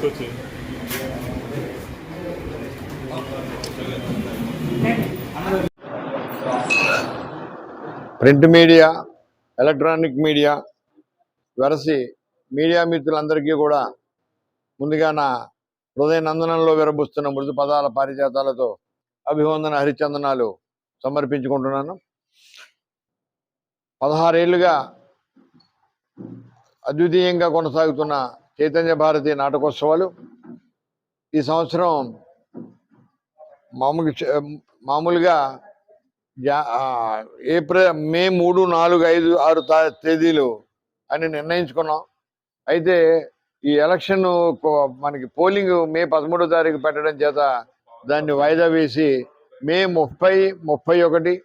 తీసుకొచ్చి print media electronic media వెరసి media మిత్రులందరికీ కూడా ముందుగా నా హృదయ నందనంలో విరబుస్తున్న మృదు పదాల పారిజాతాలతో అభివందన హరిచందనాలు సమర్పించుకుంటున్నాను. పదహారేళ్ళుగా అద్వితీయంగా కొనసాగుతున్న చైతన్య భారతి నాటకోత్సవాలు. ఈ సంవత్సరం మామూలు మామూలుగా ఏప్రిల్ మే మూడు నాలుగు ఐదు ఆరు తేదీలు అని నిర్ణయించుకున్నాం. అయితే ఈ ఎలక్షన్ కో- మనకి పోలింగ్ మే పదమూడో తారీఖు పెట్టడం చేత దాన్ని వాయిదా వేసి మే ముప్పై ముప్పై ఒకటి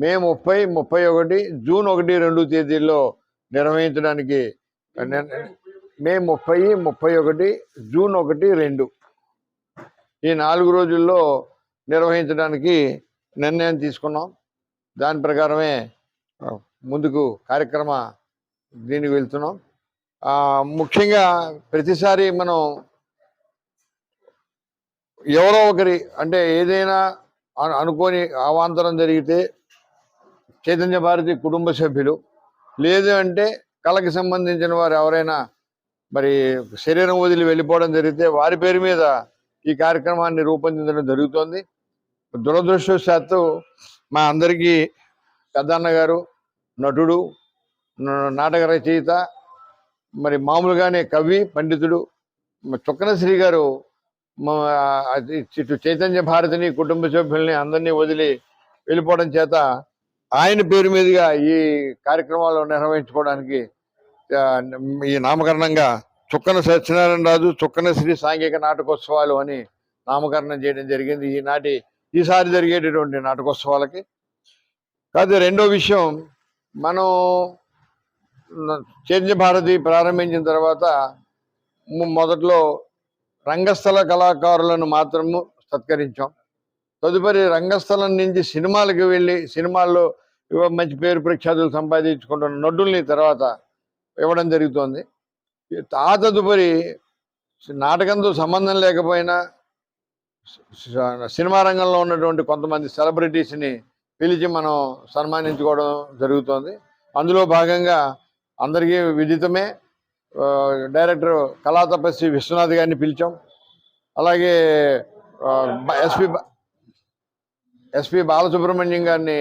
మే ముప్పై ముప్పై ఒకటి జూన్ ఒకటి రెండు తేదీల్లో నిర్వహించడానికి మే ముప్పై ముప్పై ఒకటి జూన్ ఒకటి రెండు. ఈ నాలుగు రోజుల్లో నిర్వహించడానికి నిర్ణయం తీసుకున్నాం. దాని ప్రకారమే ముందుకు కార్యక్రమ దీనికి వెళ్తున్నాం. ముఖ్యంగా ప్రతిసారి మనం ఎవరో ఒకరి అంటే ఏదైనా అనుకోని అవాంతరం జరిగితే చైతన్య భారతి కుటుంబ సభ్యులు. లేదు అంటే కళకి సంబంధించిన వారు ఎవరైనా మరి శరీరం వదిలి వెళ్ళిపోవడం జరిగితే వారి పేరు మీద ఈ కార్యక్రమాన్ని రూపొందించడం జరుగుతోంది. దురదృష్టవశాత్తు మా అందరికీ పెద్దన్న గారు నటుడు నాటక రచయిత మరి మామూలుగానే కవి పండితుడు చుక్కన శ్రీ గారు మా చైతన్య భారతిని కుటుంబ సభ్యుల్ని అందరినీ వదిలి వెళ్ళిపోవడం చేత ఆయన పేరు మీదుగా ఈ కార్యక్రమాలు నిర్వహించుకోవడానికి ఈ నామకరణంగా చుక్కన సత్యనారాయణ రాజు చుక్కన శ్రీ సాంఘిక నాటకోత్సవాలు అని నామకరణం చేయడం జరిగింది. ఈనాటి ఈసారి జరిగేటటువంటి నాటకోత్సవాలకి. కాదు రెండో విషయం మనం చైతన్య భారతి ప్రారంభించిన తర్వాత మొదట్లో రంగస్థల కళాకారులను మాత్రము సత్కరించాం. తదుపరి రంగస్థలం నుంచి సినిమాలకు వెళ్ళి సినిమాల్లో మంచి పేరు ప్రఖ్యాతులు సంపాదించుకుంటున్న నటుల్ని తర్వాత ఇవ్వడం జరుగుతోంది. ఆ తదుపరి నాటకంతో సంబంధం లేకపోయినా సినిమా రంగంలో ఉన్నటువంటి కొంతమంది సెలబ్రిటీస్ని పిలిచి మనం సన్మానించుకోవడం జరుగుతోంది. అందులో భాగంగా అందరికీ విదితమే డైరెక్టర్ కళా తపస్వి విశ్వనాథ్ గారిని పిలిచాం. అలాగే ఎస్పి బ- ఎస్పి బాలసుబ్రహ్మణ్యం గారిని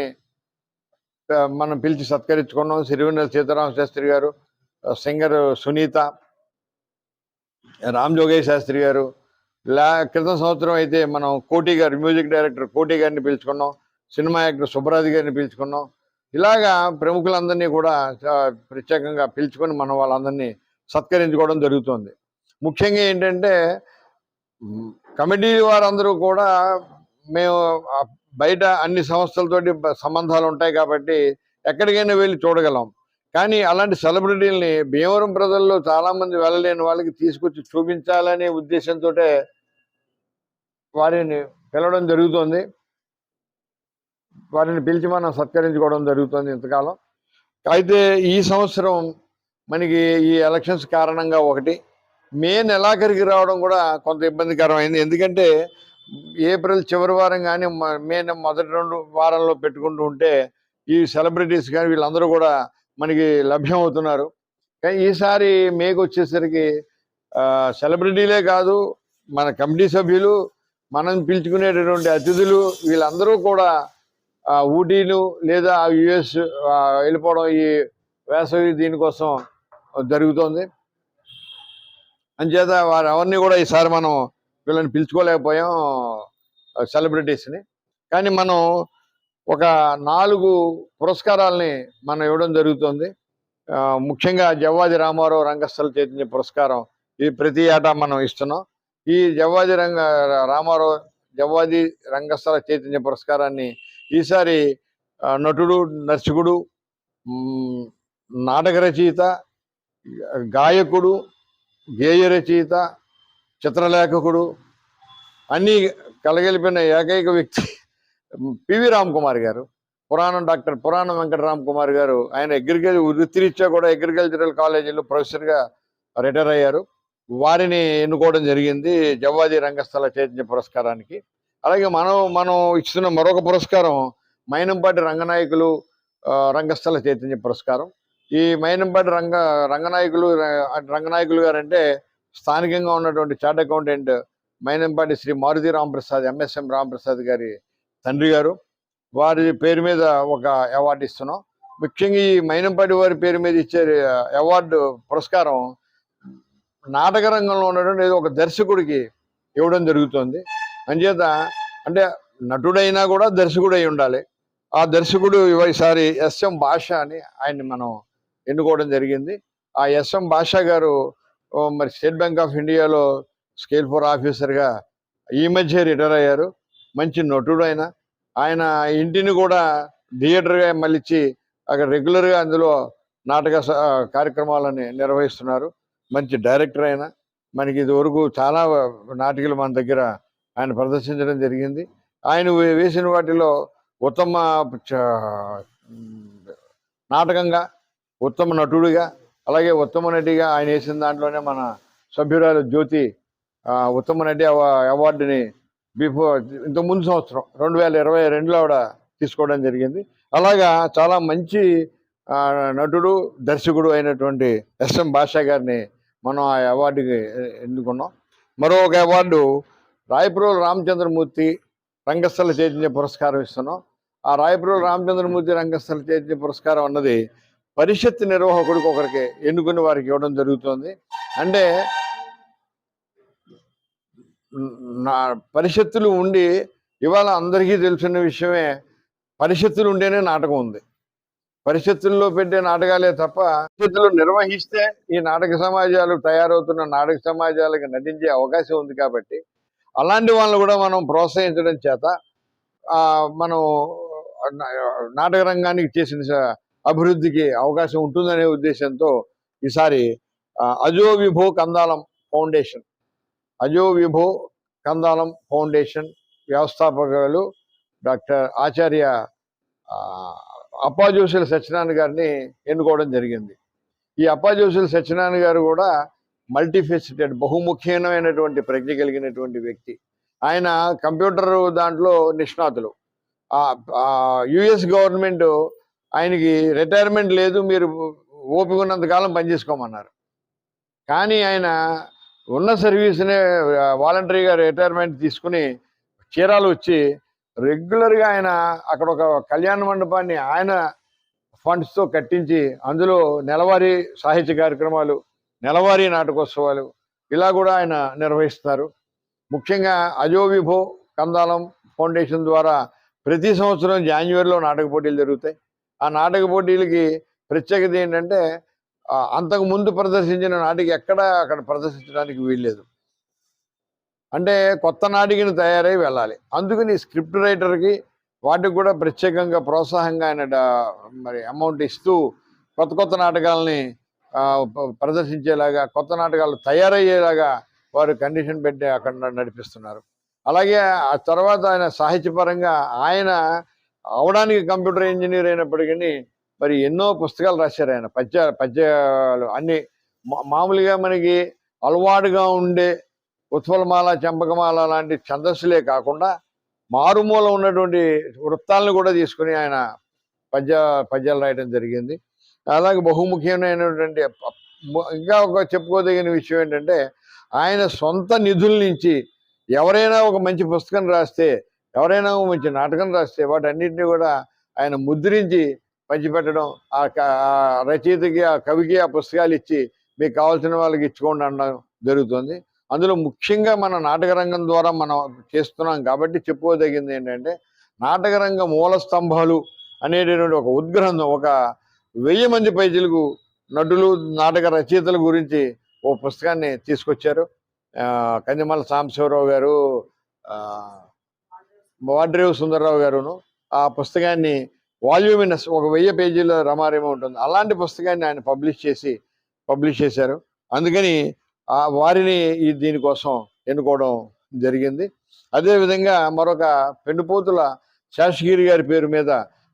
మనం పిలిచి సత్కరించుకున్నాం. సిరివెన్నెల సీతారామ శాస్త్రి గారు సింగర్ సునీత రామ్ జోగేష్ శాస్త్రి గారు. లా క్రితం సంవత్సరం అయితే మనం కోటి గారు మ్యూజిక్ డైరెక్టర్ కోటి గారిని పిలుచుకున్నాం. సినిమా యాక్టర్ సుబ్బరాజు గారిని పిలుచుకున్నాం. ఇలాగా ప్రముఖులందరినీ కూడా ప్రత్యేకంగా పిలుచుకొని మనం వాళ్ళందరినీ సత్కరించుకోవడం జరుగుతుంది. ముఖ్యంగా ఏంటంటే కమిటీ వారందరూ కూడా మేము బయట అన్ని సంస్థలతోటి సంబంధాలు ఉంటాయి కాబట్టి ఎక్కడికైనా వెళ్ళి చూడగలం. కానీ అలాంటి సెలబ్రిటీలని భీమవరం ప్రజల్లో చాలామంది వెళ్ళలేని వాళ్ళకి తీసుకొచ్చి చూపించాలనే ఉద్దేశంతో వారిని పిలవడం జరుగుతుంది. వారిని పిలిచి మనం సత్కరించుకోవడం జరుగుతుంది ఇంతకాలం. అయితే ఈ సంవత్సరం మనకి ఈ ఎలక్షన్స్ కారణంగా ఒకటి మే నెలాఖరికి రావడం కూడా కొంత ఇబ్బందికరమైంది. ఎందుకంటే ఏప్రిల్ చివరి వారం కానీ మ- మే మొదటి రెండు వారంలో పెట్టుకుంటూ ఉంటే ఈ సెలబ్రిటీస్ కానీ వీళ్ళందరూ కూడా మనకి లభ్యం అవుతున్నారు కానీ ఈసారి మేకు వచ్చేసరికి సెలబ్రిటీలే కాదు మన కమిటీ సభ్యులు మనం పిలుచుకునేటటువంటి అతిథులు వీళ్ళందరూ కూడా ఊటీలు లేదా యుఎస్ వెళ్ళిపోవడం ఈ వేసవి దీనికోసం జరుగుతోంది. అంచేత వారు ఎవరిని కూడా ఈసారి మనం వీళ్ళని పిలుచుకోలేకపోయాం సెలబ్రిటీస్ని కానీ మనం ఒక నాలుగు పురస్కారాలని మనం ఇవ్వడం జరుగుతుంది. ముఖ్యంగా జవ్వాది రామారావు రంగస్థల చైతన్య పురస్కారం ఇది ప్రతి ఏటా మనం ఇస్తున్నాం. ఈ జవ్వాది రంగ రామారావు జవ్వాది రంగస్థల చైతన్య పురస్కారాన్ని ఈసారి నటుడు నర్శకుడు నాటక రచయిత గాయకుడు గేయ రచయిత చిత్రలేఖకుడు అన్నీ కలగలిపిన ఏకైక వ్యక్తి పివి రామ్ కుమార్ గారు. పురాణం డాక్టర్ పురాణం వెంకట కుమార్ గారు. ఆయన అగ్రికల్చర్ వృత్తిరీత్యా కూడా అగ్రికల్చరల్ కాలేజీలో ప్రొఫెసర్గా రిటైర్ అయ్యారు. వారిని ఎన్నుకోవడం జరిగింది జవ్వాది రంగస్థల చైతన్య పురస్కారానికి. అలాగే మనం మనం ఇస్తున్న మరొక పురస్కారం మైనంపాటి రంగనాయకులు రంగస్థల చైతన్య పురస్కారం. ఈ మైనంపాటి రంగ రంగనాయకులు రంగనాయకులు గారు అంటే స్థానికంగా ఉన్నటువంటి chart accountant Mainampati Sri Maruti Ramprasad MSM Ramprasad గారి తండ్రి గారు. వారి పేరు మీద ఒక అవార్డు ఇస్తున్నాం. ముఖ్యంగా ఈ మైనంపాటి వారి పేరు మీద ఇచ్చే అవార్డు పురస్కారం నాటక రంగంలో ఉన్నటువంటి ఏదో ఒక దర్శకుడికి ఇవ్వడం జరుగుతుంది. అంచేత అంటే నటుడైనా కూడా దర్శకుడు అయి ఉండాలి. ఆ దర్శకుడు ఈసారి ఎస్ఎం భాష అని ఆయన్ని మనం ఎన్నుకోవడం జరిగింది. ఆ ఎస్ఎం భాష గారు మరి స్టేట్ బ్యాంక్ ఆఫ్ ఇండియాలో స్కేల్ ఫోర్ ఆఫీసర్గా ఈ మధ్య రిటైర్ అయ్యారు. మంచి నటుడు ఆయన ఆయన ఇంటిని కూడా థియేటర్గా మళ్ళించి అక్కడ రెగ్యులర్గా అందులో నాటక స- కార్యక్రమాలని నిర్వహిస్తున్నారు. మంచి డైరెక్టర్ ఆయన మనకి ఇదివరకు చాలా నాటికలు మన దగ్గర ఆయన ప్రదర్శించడం జరిగింది. ఆయన వేసిన వాటిలో ఉత్తమ చ- నాటకంగా ఉత్తమ నటుడిగా అలాగే ఉత్తమ ఆయన వేసిన దాంట్లోనే మన సభ్యురాలు జ్యోతి ఆ, అవార్డుని బిఫోర్ ఇంత ముందు సంవత్సరం రెండు వేల ఇరవై రెండులో ఆవిడ తీసుకోవడం జరిగింది. అలాగా చాలా మంచి నటుడు దర్శకుడు అయినటువంటి ఎస్ఎం బాషా గారిని మనం ఆ అవార్డుకి ఎన్నుకున్నాం. మరో ఒక అవార్డు రాయపురోలు రామచంద్రమూర్తి రంగస్థల చైతన్య పురస్కారం ఇస్తున్నాం. ఆ రాయపురోలు రామచంద్రమూర్తి రంగస్థల చైతన్య పురస్కారం అన్నది పరిషత్ నిర్వాహకుడికి ఒకరికి ఎన్నుకుని వారికి ఇవ్వడం జరుగుతుంది. అంటే నా పరిషత్తులు ఉండి ఇవాళ అందరికీ తెలిసిన విషయమే పరిషత్తులు ఉంటేనే నాటకం ఉంది. పరిషత్తుల్లో పెట్టే నాటకాలే తప్ప పరిషత్తులు నిర్వహిస్తే ఈ నాటక సమాజాలు తయారవుతున్న నాటక సమాజాలకు నటించే అవకాశం ఉంది కాబట్టి అలాంటి వాళ్ళని కూడా మనం ప్రోత్సహించడం చేత మనం నాటక రంగానికి చేసిన అభివృద్ధికి అవకాశం ఉంటుందనే ఉద్దేశంతో ఈసారి అజో విభో కందాలం ఫౌండేషన్ అజో విభో కందాలం ఫౌండేషన్ వ్యవస్థాపకులు డాక్టర్ ఆచార్య అప్పాజోషుల అప్పాజోసుల సత్యనారాయణ గారిని ఎన్నుకోవడం జరిగింది. ఈ అప్పాజోసుల సత్యనారాయణ గారు కూడా మల్టీఫెసిటెడ్ బహుముఖ్యమైనటువంటి ప్రజ్ఞ కలిగినటువంటి వ్యక్తి. ఆయన కంప్యూటర్ దాంట్లో నిష్ణాతులు. యుఎస్ గవర్నమెంట్ ఆయనకి రిటైర్మెంట్ లేదు మీరు ఓపిక ఉన్నంతకాలం పనిచేసుకోమన్నారు కానీ ఆయన ఉన్న సర్వీస్నే వాలంటరీగా రిటైర్మెంట్ తీసుకుని చీరాలు వచ్చి రెగ్యులర్గా ఆయన అక్కడ ఒక కళ్యాణ మండపాన్ని ఆయన ఫండ్స్తో కట్టించి అందులో నెలవారీ సాహిత్య కార్యక్రమాలు నెలవారీ నాటకోత్సవాలు ఇలా కూడా ఆయన నిర్వహిస్తారు. ముఖ్యంగా అజో విభో కందాలం ఫౌండేషన్ ద్వారా ప్రతి సంవత్సరం జాన్యువరిలో నాటక పోటీలు జరుగుతాయి. ఆ నాటక పోటీలకి ప్రత్యేకత ఏంటంటే అంతకు ముందు ప్రదర్శించిన నాటికి ఎక్కడ అక్కడ ప్రదర్శించడానికి వీల్లేదు. అంటే కొత్త నాటికని తయారై వెళ్ళాలి. అందుకని స్క్రిప్ట్ రైటర్కి వాటికి కూడా ప్రత్యేకంగా ప్రోత్సాహంగా ఆయన మరి అమౌంట్ ఇస్తూ కొత్త కొత్త నాటకాలని ప్రదర్శించేలాగా కొత్త నాటకాలు తయారయ్యేలాగా వారు కండిషన్ పెట్టి అక్కడ నడిపిస్తున్నారు. అలాగే ఆ తర్వాత ఆయన సాహిత్యపరంగా ఆయన అవడానికి కంప్యూటర్ ఇంజనీర్ అయినప్పటికీ మరి ఎన్నో పుస్తకాలు రాశారు ఆయన. పద్య పద్యాలు అన్ని మా- మామూలుగా మనకి అలవాటుగా ఉండే ఉత్పలమాల చంపకమాల లాంటి ఛందస్సులే కాకుండా మారుమూల ఉన్నటువంటి వృత్తాలను కూడా తీసుకుని ఆయన పద్య పద్యాలు రాయడం జరిగింది. అలాగే బహుముఖ్యమైనటువంటి ఇంకా ఒక చెప్పుకోదగిన విషయం ఏంటంటే ఆయన సొంత నిధుల నుంచి ఎవరైనా ఒక మంచి పుస్తకం రాస్తే ఎవరైనా మంచి నాటకం రాస్తే వాటన్నింటినీ కూడా ఆయన ముద్రించి పంచిపెట్టడం ఆ క- రచయితకి ఆ కవికి ఆ పుస్తకాలు ఇచ్చి మీకు కావాల్సిన వాళ్ళకి ఇచ్చుకోండి అనడం జరుగుతుంది. అందులో ముఖ్యంగా మన నాటక రంగం ద్వారా మనం చేస్తున్నాం కాబట్టి చెప్పుకోదగింది ఏంటంటే నాటక రంగ మూల స్తంభాలు అనేటటువంటి ఒక ఉద్గ్రంథం ఒక వెయ్యి మంది పైజీలకు నటులు నాటక రచయితల గురించి ఓ పుస్తకాన్ని తీసుకొచ్చారు. కందిమల సాంబశివరావు గారు వాడ్రేవు సుందరరావు గారును ఆ పుస్తకాన్ని వాల్యూమినస్ ఒక వెయ్యి పేజీల రమారేమో ఉంటుంది. అలాంటి పుస్తకాన్ని ఆయన పబ్లిష్ చేసి పబ్లిష్ చేశారు. అందుకని ఆ వారిని ఈ దీనికోసం ఎన్నుకోవడం జరిగింది. అదేవిధంగా మరొక పెండుపోతుల శాషగిరి గారి పేరు మీద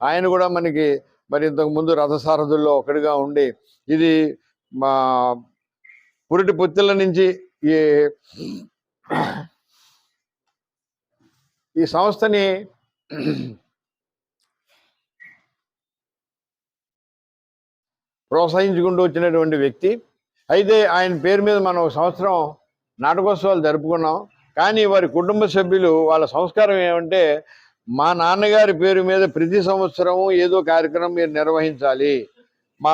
ఆయన కూడా మనకి మరి ఇంతకు ముందు రథసారథుల్లో ఒకటిగా ఉండి ఇది మా పురిటి పొత్తిళ్ళ నుంచి ఈ ఈ సంస్థని ప్రోత్సహించుకుంటూ వచ్చినటువంటి వ్యక్తి. అయితే ఆయన పేరు మీద మనం ఒక సంవత్సరం నాటకోత్సవాలు జరుపుకున్నాం. కానీ వారి కుటుంబ సభ్యులు వాళ్ళ సంస్కారం ఏమంటే మా నాన్నగారి పేరు మీద ప్రతి సంవత్సరం ఏదో కార్యక్రమం మీరు నిర్వహించాలి. మా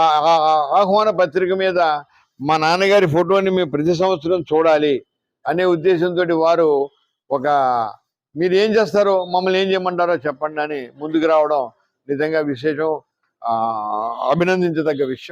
ఆహ్వాన పత్రిక మీద మా నాన్నగారి ఫోటోని మేము ప్రతి సంవత్సరం చూడాలి అనే ఉద్దేశంతో వారు ఒక మీరు ఏం చేస్తారో మమ్మల్ని ఏం చేయమంటారో చెప్పండి అని ముందుకు రావడం నిజంగా విశేషం. ఆ, అభినందించదగ్గ విషయం.